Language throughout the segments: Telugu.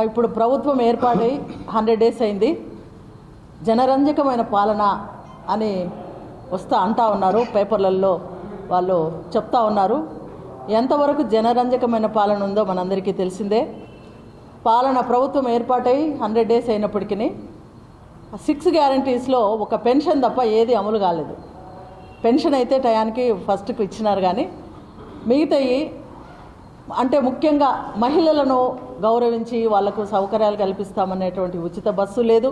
ఇప్పుడు ప్రభుత్వం ఏర్పాటై హండ్రెడ్ డేస్ అయింది. జనరంజకమైన పాలన అని వస్తా అంటా ఉన్నారు. పేపర్లలో వాళ్ళు చెప్తా ఉన్నారు. ఎంతవరకు జనరంజకమైన పాలన ఉందో మనందరికీ తెలిసిందే. పాలన ప్రభుత్వం ఏర్పాటై హండ్రెడ్ డేస్ అయినప్పటికీ సిక్స్ గ్యారంటీస్లో ఒక పెన్షన్ తప్ప ఏది అమలు కాలేదు. పెన్షన్ అయితే టయానికి ఫస్ట్కి ఇచ్చినారు కానీ మిగతాయి అంటే ముఖ్యంగా మహిళలను గౌరవించి వాళ్ళకు సౌకర్యాలు కల్పిస్తామనేటువంటి ఉచిత బస్సు లేదు.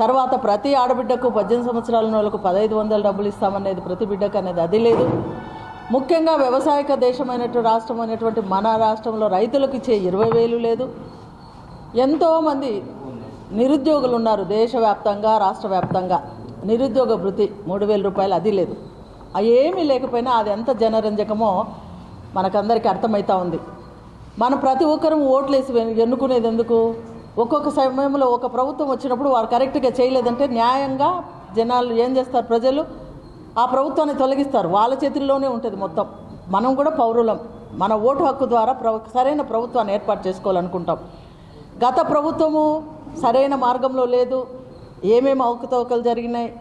తర్వాత ప్రతి ఆడబిడ్డకు పద్దెనిమిది సంవత్సరాల వాళ్ళకు పదహైదు వందలు డబ్బులు ఇస్తామనేది ప్రతి బిడ్డకు అనేది అది లేదు. ముఖ్యంగా వ్యవసాయక దేశమైనటువంటి రాష్ట్రం అనేటువంటి మన రాష్ట్రంలో రైతులకు ఇచ్చే ఇరవై వేలు లేదు. ఎంతోమంది నిరుద్యోగులు ఉన్నారు దేశవ్యాప్తంగా రాష్ట్ర వ్యాప్తంగా. నిరుద్యోగ భృతి మూడు వేల రూపాయలు అది లేదు. అవి ఏమీ లేకపోయినా అది ఎంత జనరంజకమో మనకందరికీ అర్థమవుతా ఉంది. మనం ప్రతి ఒక్కరూ ఓట్లేసి ఎన్నుకునేది ఎందుకు? ఒక్కొక్క సమయంలో ఒక ప్రభుత్వం వచ్చినప్పుడు వారు కరెక్ట్గా చేయలేదంటే న్యాయంగా జనాలు ఏం చేస్తారు? ప్రజలు ఆ ప్రభుత్వాన్ని తొలగిస్తారు. వాళ్ళ చేతుల్లోనే ఉంటుంది మొత్తం. మనం కూడా పౌరులం. మన ఓటు హక్కు ద్వారా ప్ర సరైన ప్రభుత్వాన్ని ఏర్పాటు చేసుకోవాలనుకుంటాం. గత ప్రభుత్వము సరైన మార్గంలో లేదు. ఏమేమి అవకతవకలు జరిగినాయి?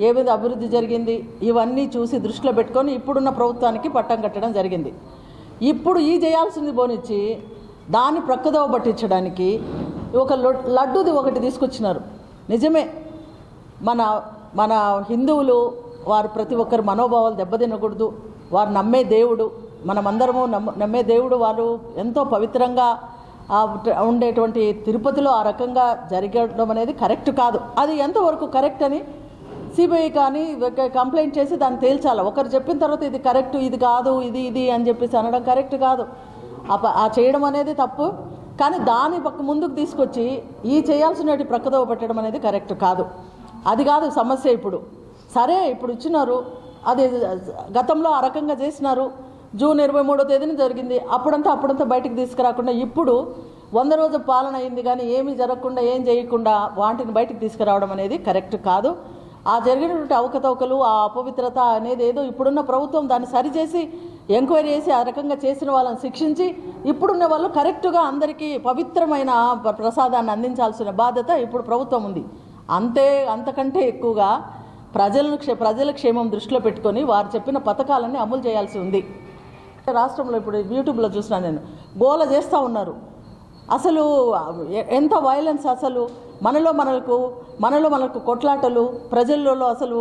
ఏ విధంగా అభివృద్ధి జరిగింది? ఇవన్నీ చూసి దృష్టిలో పెట్టుకొని ఇప్పుడున్న ప్రభుత్వానికి పట్టం కట్టడం జరిగింది. ఇప్పుడు ఈ చేయాల్సింది పోనిచ్చి దాన్ని ప్రక్కదోవ పట్టించడానికి ఒక లొ- లడ్డూది ఒకటి తీసుకొచ్చినారు. నిజమే. మన మన హిందువులు వారు ప్రతి ఒక్కరి మనోభావాలు దెబ్బతినకూడదు. వారు నమ్మే దేవుడు మనమందరము నమ్మ నమ్మే దేవుడు వారు ఎంతో పవిత్రంగా ఉండేటువంటి తిరుపతిలో ఆ రకంగా జరగడం అనేది కరెక్ట్ కాదు. అది ఎంతవరకు కరెక్ట్ అని సిబిఐ కానీ ఒక కంప్లైంట్ చేసి దాన్ని తేల్చాలి. ఒకరు చెప్పిన తర్వాత ఇది కరెక్ట్ ఇది కాదు ఇది ఇది అని చెప్పేసి అనడం కరెక్ట్ కాదు. ఆ ఆ చేయడం అనేది తప్పు. కానీ దాని పక్క ముందుకు తీసుకొచ్చి ఈ చేయాల్సినటువంటి ప్రక్కదోవ పెట్టడం అనేది కరెక్ట్ కాదు. అది కాదు సమస్య ఇప్పుడు. సరే ఇప్పుడు ఇచ్చినారు అది గతంలో ఆ రకంగా చేసినారు. జూన్ ఇరవై మూడో తేదీన జరిగింది. అప్పుడంతా అప్పుడంతా బయటకు తీసుకురాకుండా ఇప్పుడు వంద రోజు పాలన అయింది కానీ ఏమీ జరగకుండా ఏం చేయకుండా వాటిని బయటకు తీసుకురావడం అనేది కరెక్ట్ కాదు. ఆ జరిగినటువంటి అవకతవకలు ఆ అపవిత్రత అనేది ఏదో ఇప్పుడున్న ప్రభుత్వం దాన్ని సరిచేసి ఎంక్వైరీ చేసి ఆ రకంగా చేసిన వాళ్ళని శిక్షించి ఇప్పుడున్న వాళ్ళు కరెక్ట్గా అందరికీ పవిత్రమైన ప్రసాదాన్ని అందించాల్సిన బాధ్యత ఇప్పుడు ప్రభుత్వం ఉంది. అంతే అంతకంటే ఎక్కువగా ప్రజలను క్షే ప్రజల క్షేమం దృష్టిలో పెట్టుకొని వారు చెప్పిన పథకాలన్నీ అమలు చేయాల్సి ఉంది. రాష్ట్రంలో ఇప్పుడు యూట్యూబ్లో చూసినా నేను గోల చేస్తూ ఉన్నారు. అసలు ఎంత వైలెన్స్ అసలు? మనలో మనకు మనలో మనకు కొట్లాటలు ప్రజల్లో అసలు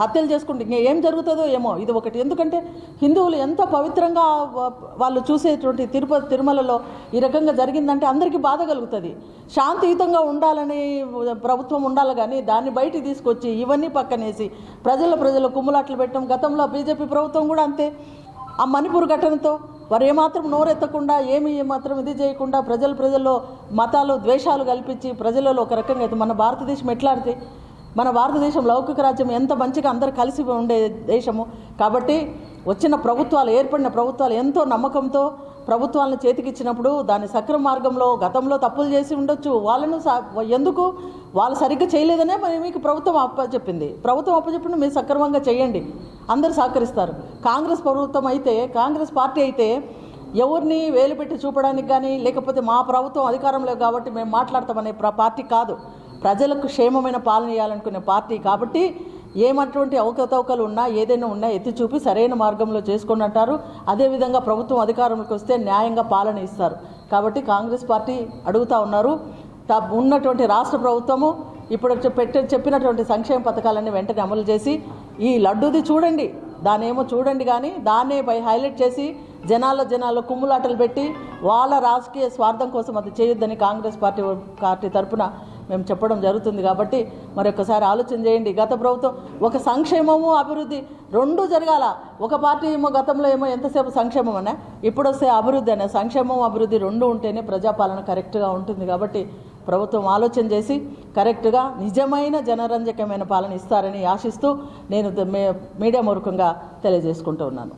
హత్యలు చేసుకుంటే ఇంకా ఏం జరుగుతుందో ఏమో. ఇది ఒకటి. ఎందుకంటే హిందువులు ఎంత పవిత్రంగా వాళ్ళు చూసేటువంటి తిరుపతి తిరుమలలో ఈ రకంగా జరిగిందంటే అందరికీ బాధ కలుగుతుంది. శాంతియుతంగా ఉండాలని ప్రభుత్వం ఉండాలి కానీ దాన్ని బయటికి తీసుకొచ్చి ఇవన్నీ పక్కనేసి ప్రజల ప్రజల కుమ్ములాట్లు పెట్టడం గతంలో బీజేపీ ప్రభుత్వం కూడా అంతే. ఆ మణిపూర్ ఘటనతో వారు ఏమాత్రం నోరెత్తకుండా ఏమి ఏమాత్రం ఇది చేయకుండా ప్రజలు ప్రజల్లో మతాలు ద్వేషాలు కల్పించి ప్రజలలో ఒక రకంగా అయితే మన భారతదేశం ఎట్లాడితే మన భారతదేశం లౌకిక రాజ్యం ఎంత మంచిగా అందరు కలిసి ఉండే దేశము. కాబట్టి వచ్చిన ప్రభుత్వాలు ఏర్పడిన ప్రభుత్వాలు ఎంతో నమ్మకంతో ప్రభుత్వాలను చేతికిచ్చినప్పుడు దాని సక్రమ మార్గంలో గతంలో తప్పులు చేసి ఉండొచ్చు. వాళ్ళను ఎందుకు? వాళ్ళు సరిగ్గా చేయలేదనే మరి మీకు ప్రభుత్వం అప్పచెప్పింది. ప్రభుత్వం అప్పచెప్పిన మీరు సక్రమంగా చేయండి. అందరూ సహకరిస్తారు. కాంగ్రెస్ ప్రభుత్వం అయితే కాంగ్రెస్ పార్టీ అయితే ఎవరిని వేలు పెట్టి చూపడానికి కానీ లేకపోతే మా ప్రభుత్వం అధికారంలో కాబట్టి మేము మాట్లాడతామనే పార్టీ కాదు. ప్రజలకు క్షేమమైన పాలన ఇవ్వాలనుకునే పార్టీ కాబట్టి ఏమటువంటి అవకతవకలు ఉన్నా ఏదైనా ఉన్నా ఎత్తి చూపి సరైన మార్గంలో చేసుకొని అంటారు. అదేవిధంగా ప్రభుత్వం అధికారంలోకి వస్తే న్యాయంగా పాలన ఇస్తారు. కాబట్టి కాంగ్రెస్ పార్టీ అడుగుతా ఉన్నారు. త ఉన్నటువంటి రాష్ట్ర ప్రభుత్వము ఇప్పుడు చె- చెప్పినటువంటి సంక్షేమ పథకాలన్నీ వెంటనే అమలు చేసి ఈ లడ్డూది చూడండి దానేమో చూడండి కానీ దాన్నే పై హైలైట్ చేసి జనాల జనాల్లో కుమ్ములాటలు పెట్టి వాళ్ళ రాజకీయ స్వార్థం కోసం అది చేయొద్దని కాంగ్రెస్ పార్టీ పార్టీ తరపున మేము చెప్పడం జరుగుతుంది కాబట్టి మరొకసారి ఆలోచన చేయండి. గత ప్రభుత్వం ఒక సంక్షేమము అభివృద్ధి రెండు జరగాల. ఒక పార్టీ ఏమో గతంలో ఏమో ఎంతసేపు సంక్షేమం అనే ఇప్పుడు వస్తే అభివృద్ధి అనే సంక్షేమం అభివృద్ధి రెండు ఉంటేనే ప్రజాపాలన కరెక్ట్గా ఉంటుంది కాబట్టి ప్రభుత్వం ఆలోచన చేసి కరెక్ట్గా నిజమైన జనరంజకమైన పాలన ఇస్తారని ఆశిస్తూ నేను మీడియా మూర్ఖంగా తెలియజేసుకుంటూ ఉన్నాను.